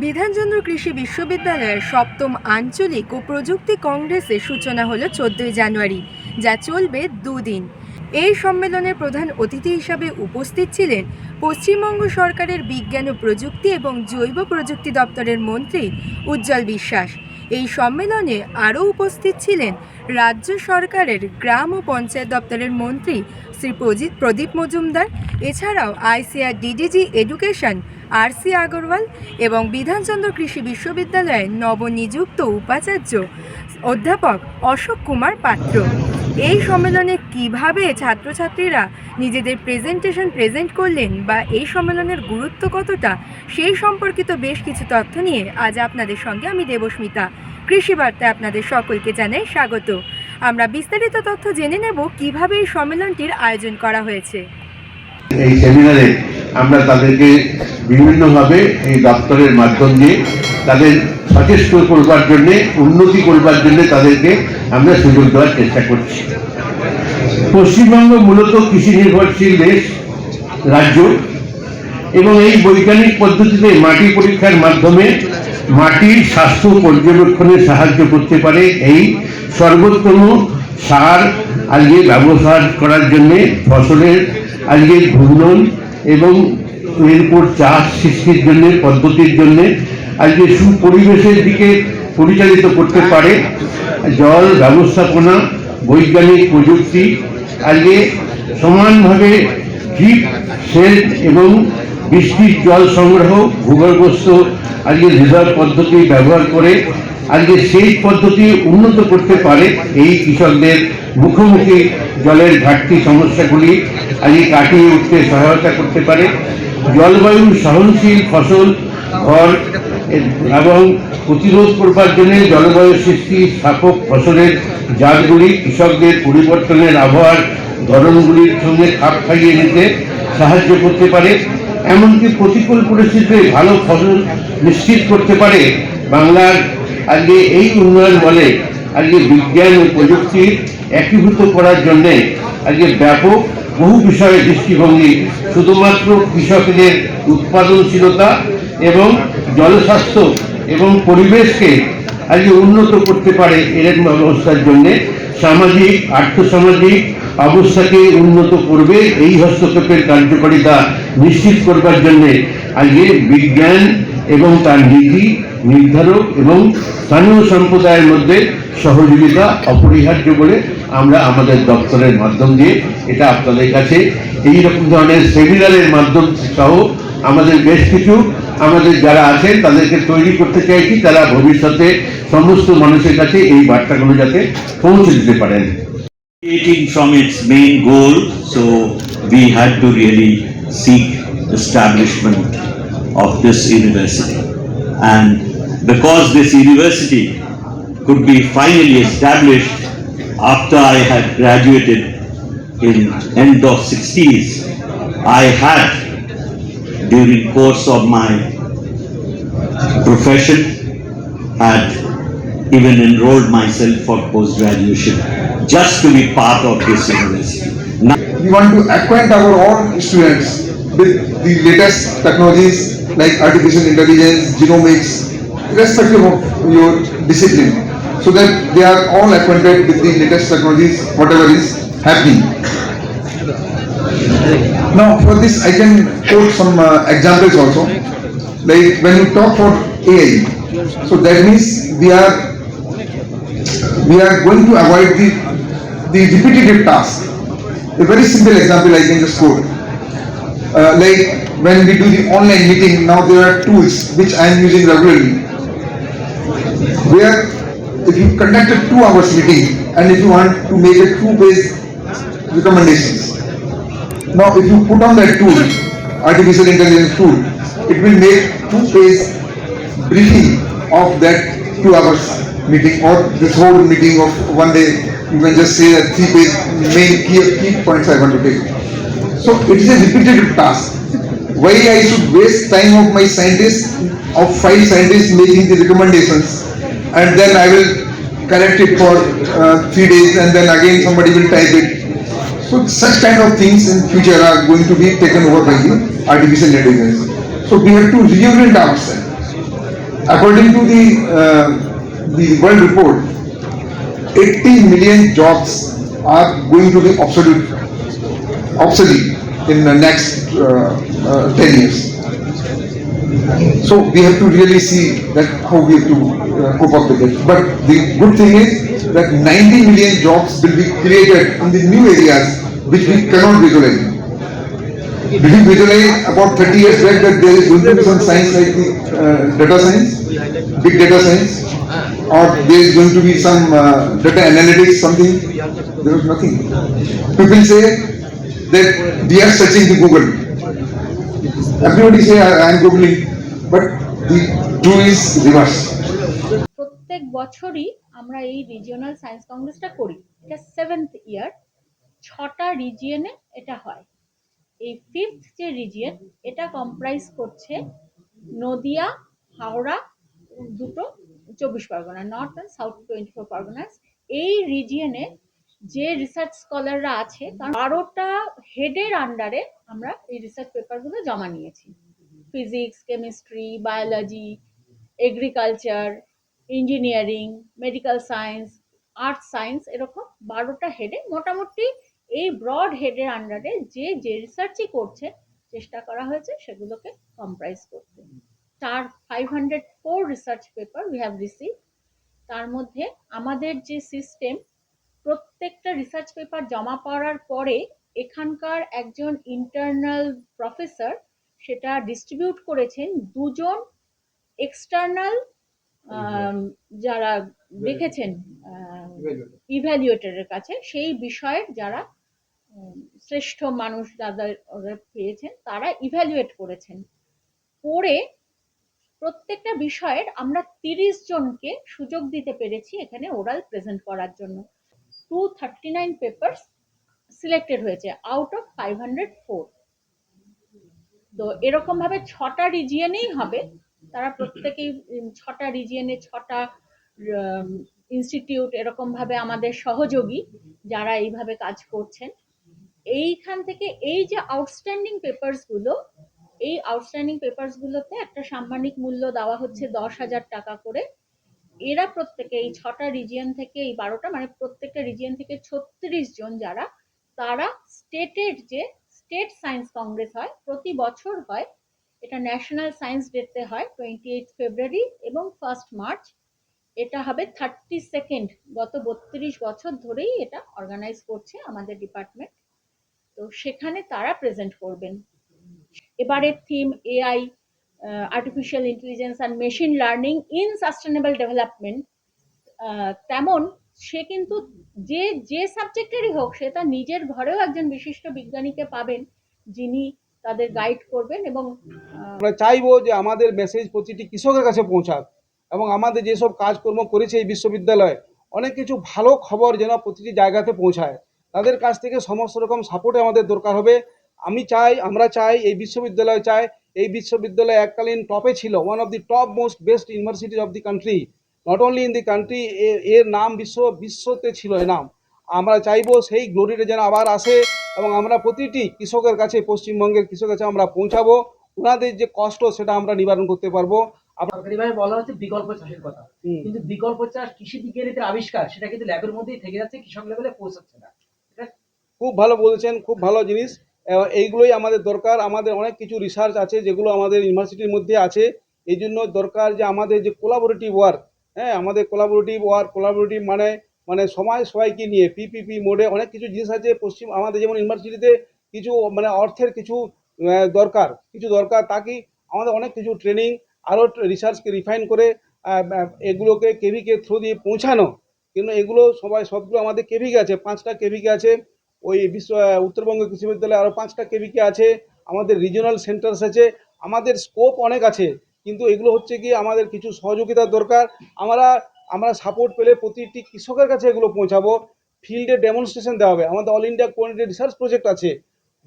বিধানচন্দ্র কৃষি বিশ্ববিদ্যালয়ের সপ্তম আঞ্চলিক ও প্রযুক্তি কংগ্রেসের সূচনা হলো চোদ্দই জানুয়ারি, যা চলবে দুদিন। এই সম্মেলনের প্রধান অতিথি হিসাবে উপস্থিত ছিলেন পশ্চিমবঙ্গ সরকারের বিজ্ঞান ও প্রযুক্তি এবং জৈব প্রযুক্তি দপ্তরের মন্ত্রী উজ্জ্বল বিশ্বাস। এই সম্মেলনে আরও উপস্থিত ছিলেন রাজ্য সরকারের গ্রাম ও পঞ্চায়েত দপ্তরের মন্ত্রী শ্রী প্রদীপ মজুমদার। এছাড়াও ICR DDG education R C Agarwal এবং বিধানচন্দ্র কৃষি বিশ্ববিদ্যালয়ের নবনিযুক্ত উপাচার্য অধ্যাপক অশোক কুমার পাত্র। এই সম্মেলনে কীভাবে ছাত্রছাত্রীরা নিজেদের প্রেজেন্টেশন প্রেজেন্ট করলেন বা এই সম্মেলনের গুরুত্ব কতটা, সেই সম্পর্কিত বেশ কিছু তথ্য নিয়ে আজ আপনাদের সঙ্গে আমি দেবস্মিতা। কৃষি বার্তায় আপনাদের সকলকে জানাই স্বাগত। আমরা বিস্তারিত তথ্য জেনে নেব কীভাবে এই সম্মেলনটির আয়োজন করা হয়েছে। এই সেমিনারে আমরা তাদেরকে বিভিন্নভাবে এই দপ্তরের মাধ্যম দিয়ে তাদের সচেষ্ট করবার জন্য, উন্নতি করবার জন্য তাদেরকে আমরা সুযোগ দেওয়ার চেষ্টা করছি। পশ্চিমবঙ্গ মূলত কৃষি নির্ভরশীল দেশ, রাজ্য, এবং এই বৈজ্ঞানিক পদ্ধতিতে মাটি পরীক্ষার মাধ্যমে মাটির স্বাস্থ্য পর্যবেক্ষণে সাহায্য করতে পারে। এই সর্বোত্তম সার আজকে ব্যবহার করার জন্যে ফসলের আজকে ঘূর্ণন এবং এরপর চাষ সৃষ্টির জন্য, পদ্ধতির জন্য আজকে সুপরিবেশের দিকে পরিচালিত করতে পারে জল ব্যবস্থাপনা, বৈজ্ঞানিক প্রযুক্তি, আজকে সমানভাবে ড্রিপ সেচ এবং বৃষ্টির জল সংগ্রহ ভূগর্ভস্থ আজকে রিজার্ভ পদ্ধতি ব্যবহার করে আজকে সেই পদ্ধতি উন্নত করতে পারে এই কৃষকদের মুখোমুখি জলের ঘাটতি সমস্যাগুলি আজকে কাটিয়ে উঠতে সহায়তা করতে পারে। জলবায়ু সহনশীল ফসল, ঘর এবং প্রতিরোধ করবার জন্য জলবায়ু সৃষ্টি স্থাপক ফসলের জাতগুলি কৃষকদের পরিবর্তনের আবহাওয়ার ধরনগুলির সঙ্গে খাপ খাইয়ে নিতে সাহায্য করতে পারে। এমনকি প্রতিকূল পরিস্থিতিতে ভালো ফসল নিশ্চিত করতে পারে। বাংলার আজকে এই উন্নয়ন বলে আজকে বিজ্ঞান ও প্রযুক্তি একীভূত করার জন্য আজকে ব্যাপক বহু বিষয়ে দৃষ্টিভঙ্গি, শুধুমাত্র কৃষকদের উৎপাদনশীলতা এবং জনস্বাস্থ্য এবং পরিবেশকে আজকে উন্নত করতে পারে এরকম ব্যবস্থার জন্য সামাজিক, আর্থসামাজিক অবস্থাকে উন্নত করবে এই হস্তক্ষেপের কার্যকারিতা নিশ্চিত করবার জন্যে আজকে বিজ্ঞান এবং তার নীতি নির্ধারক এবং স্থানীয় সম্প্রদায়ের মধ্যে সহযোগিতা অপরিহার্য বলে আমরা আমাদের দপ্তরের মাধ্যম দিয়ে এটা আপনাদের কাছে এই রকম ধরনের সেমিনারের মাধ্যম সহ আমাদের বেশ কিছু আমাদের যারা আছেন তাদেরকে তৈরি করতে চাইছি তারা ভবিষ্যতে সমস্ত মানুষের কাছে এই বার্তাগুলো যাতে পৌঁছে দিতে পারেন deviating from its main goal, so we had to really seek establishment of this university. And because this university could be finally established after I had graduated in end of 60s, I had during course of my profession had even enrolled myself for post-graduation just to be part of this university. Now, we want to acquaint our own students with the latest technologies like artificial intelligence, genomics, irrespective of your discipline, so that they are all acquainted with the latest technologies, whatever is happening. Now, for this, I can quote some uh, examples also. Like when you talk for AI, so that means we are we are going to avoid the the repetitive task. A very simple example I can just quote. Uh, like when we do the online meeting, now there are tools which I am using regularly. Where if you conduct a two hours meeting and if you want to make a two page recommendations. Now if you put on that tool, artificial intelligence tool, it will make two page briefing of that two hours meeting or this whole meeting of one day. You can just say that three page main key, key points I want to take. So it is a repetitive task. Why I should waste time of my scientists, of five scientists making the recommendations, and then I will correct it for uh, three days, and then again somebody will type it. So such kind of things in future are going to be taken over by the artificial intelligence. So we have to reorient ourselves. according to the uh, the World Report, 80 million jobs are going to be obsolete obsolete in the next uh, uh, 10 years. So we have to really see that how we have to uh, cope up with it. But the good thing is that 90 million jobs will be created in the new areas which we cannot visualize. Did you visualize about 30 years back that there is going to be some science like the uh, data science, big data science, or there is going to be some uh, data analytics, something? There was nothing. People say that we are searching the Google. Everybody say I am googling, but the true is reverse. প্রত্যেক বছরই আমরা এই regional science কংগ্রেসটা করি। এটা seventh ইয়ার ছটা রিজিয়নে এটা হয়। এই ফিফথ যে রিজিয়ন এটা কম্প্রাইজ করছে নদিয়া হাওড়া দুটো চব্বিশ Pargana north and south twenty four Parganas এই রিজিয়নে যে রিসার্চ স্কলাররা আছে কারণ বারোটা হেডের আন্ডারে আমরা এই রিসার্চ পেপারগুলো জমা নিয়েছি। Physics chemistry biology agriculture engineering medical science arts science এরকম বারোটা হেডে মোটামুটি এই ব্রড হেডের আন্ডারে যে যে রিসার্চই করছে, চেষ্টা করা হয়েছে সেগুলোকে কম্প্রাইজ করতে। তার five hundred four research paper we have receive তার মধ্যে আমাদের যে সিস্টেম প্রত্যেকটা রিসার্চ পেপার জমা পড়ার পরে এখানকার একজন ইন্টারনাল প্রফেসর সেটা ডিস্ট্রিবিউট করেছেন দুজন এক্সটার্নাল যারা দেখেছেন ইভ্যালুয়েটরের কাছে সেই বিষয়ের যারা শ্রেষ্ঠ মানুষ যাদের ওরা পেয়েছেন তারা ইভ্যালুয়েট করেছেন। করে প্রত্যেকটা বিষয়ের আমরা তিরিশ জনকে সুযোগ দিতে পেরেছি এখানে ওরাল প্রেজেন্ট করার জন্য। Two thirty nine papers selected হয়েছে out of five hundred four তো এরকম ভাবে ছটা রিজিয়নেই হবে, তারা প্রত্যেকেই ছটা রিজিয়নে ছটা ইনস্টিটিউট এরকম ভাবে আমাদের সহযোগী যারা এইভাবে কাজ করছেন। এইখান থেকে এই যে আউটস্ট্যান্ডিং পেপারসগুলো এই আউটস্ট্যান্ডিং পেপারসগুলোতে একটা সাম্মানিক মূল্য দেওয়া হচ্ছে দশ হাজার টাকা করে। এরা প্রত্যেকে, এই ছটা রিজিয়ন থেকে, এই বারোটা মানে প্রত্যেকটা রিজিয়ন থেকে ছত্রিশ জন যারা, তারা স্টেটের যে স্টেট সায়েন্স কংগ্রেস হয়, প্রতি বছর হয়, এটা ন্যাশনাল সায়েন্স ডেতে হয় টোয়েন্টি এইট ফেব্রুয়ারি এবং ফার্স্ট মার্চ এটা হবে থার্টি সেকেন্ড গত বত্রিশ বছর ধরেই এটা অর্গানাইজ করছে আমাদের ডিপার্টমেন্ট তো সেখানে তারা প্রেজেন্ট করবেন। এবারের theme AI artificial intelligence and machine learning in sustainable development তেমন সে কিন্তু যে যে সাবজেক্টেরই হোক, সে তার নিজের ঘরেও একজন বিশিষ্ট বিজ্ঞানীকে পাবেন যিনি তাদের গাইড করবেন এবং আমরা চাইব যে আমাদের মেসেজ প্রতিটি কৃষকের কাছে পৌঁছাক এবং আমাদের যেসব কাজকর্ম করেছে এই বিশ্ববিদ্যালয়, অনেক কিছু ভালো খবর যেন প্রতিটি জায়গাতে পৌঁছায়। তাদের কাছ থেকে সমস্ত রকম সাপোর্টে আমাদের দরকার হবে। আমি চাই, আমরা চাই, এই বিশ্ববিদ্যালয় চাই এই বিশ্ববিদ্যালয় এককালীন টপে ছিল one of the top most best university of the country not only in the country এর নাম বিশ্ব বিশ্বতে ছিল এ নাম। আমরা চাইব সেই গ্লোরিটা যেন আবার আসে এবং আমরা প্রতিটি কৃষকের কাছে পশ্চিমবঙ্গের কৃষকের কাছে আমরা পৌঁছাবো। ওনাদের যে কষ্ট সেটা আমরা নিবারণ করতে পারব। সরকারিভাবে বলা হচ্ছে বিকল্প চাষের কথা। কিন্তু বিকল্প চাষ কৃষি বিজ্ঞানীদের আবিষ্কার সেটা কিন্তু ল্যাবের মধ্যেই থেকে যাচ্ছে কৃষক লেভেলে পৌঁছাচ্ছে না। খুব ভালো বলেছেন খুব ভালো জিনিস। এইগুলোই আমাদের দরকার। আমাদের অনেক কিছু রিসার্চ আছে যেগুলো আমাদের ইউনিভার্সিটির মধ্যে আছে। এই জন্য দরকার যে আমাদের যে কোলাবোরেটিভ ওয়ার্ক হ্যাঁ আমাদের কোলাবোরেটিভ ওয়ার্ক কোলাবোরেটিভ মানে মানে সময় সবাইকে নিয়ে পিপিপি মোডে অনেক কিছু জিনিস আছে। পশ্চিম, আমাদের যেমন ইউনিভার্সিটিতে কিছু মানে অর্থের কিছু দরকার কিছু দরকার তাকে আমাদের অনেক কিছু ট্রেনিং আরও রিসার্চকে রিফাইন করে এগুলোকে কেভিকে থ্রু দিয়ে পৌঁছানো। কিন্তু এগুলো সবাই, সবগুলো আমাদের কেভিকে আছে, পাঁচটা কেভিকে আছে। ওই বিশ্ব উত্তরবঙ্গ কৃষি বিশ্ববিদ্যালয়ে আরও পাঁচটা কেভিকে আছে, আমাদের রিজিওনাল সেন্টার্স আছে, আমাদের স্কোপ অনেক আছে, কিন্তু এগুলো হচ্ছে কি আমাদের কিছু সহযোগিতার দরকার। আমরা আমরা সাপোর্ট পেলে প্রতিটি কৃষকের কাছে এগুলো পৌঁছাবো। ফিল্ডে ডেমনস্ট্রেশন দেওয়া হবে। আমাদের all India quality research project আছে।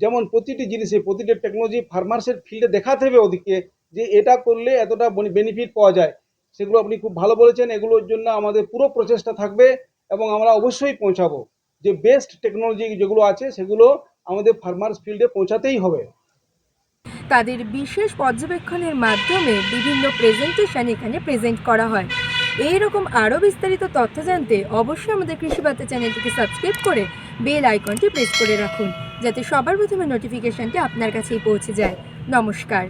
যেমন প্রতিটি জিনিসে, প্রতিটি টেকনোলজি ফার্মার্সের ফিল্ডে দেখাতে হবে ওদিকে যে এটা করলে এতটা বেনিফিট পাওয়া যায়। সেগুলো আপনি খুব ভালো বলেছেন। এগুলোর জন্য আমাদের পুরো প্রচেষ্টা থাকবে এবং আমরা অবশ্যই পৌঁছাবো। যে বেস্ট টেকনোলজি যেগুলো আছে, সেগুলো আমাদের ফার্মার্স ফিল্ডে পৌঁছাতেই হবে। তাদের বিশেষ পর্যবেক্ষণের মাধ্যমে বিভিন্ন প্রেজেন্টেশন এখানে প্রেজেন্ট করা হয়। এই রকম আরও বিস্তারিত তথ্য জানতে অবশ্যই আমাদের কৃষিবার্তা চ্যানেলটিকে সাবস্ক্রাইব করে বেল আইকনটি প্রেস করে রাখুন, যাতে সবার প্রথমে নোটিফিকেশনটি আপনার কাছেই পৌঁছে যায়। নমস্কার।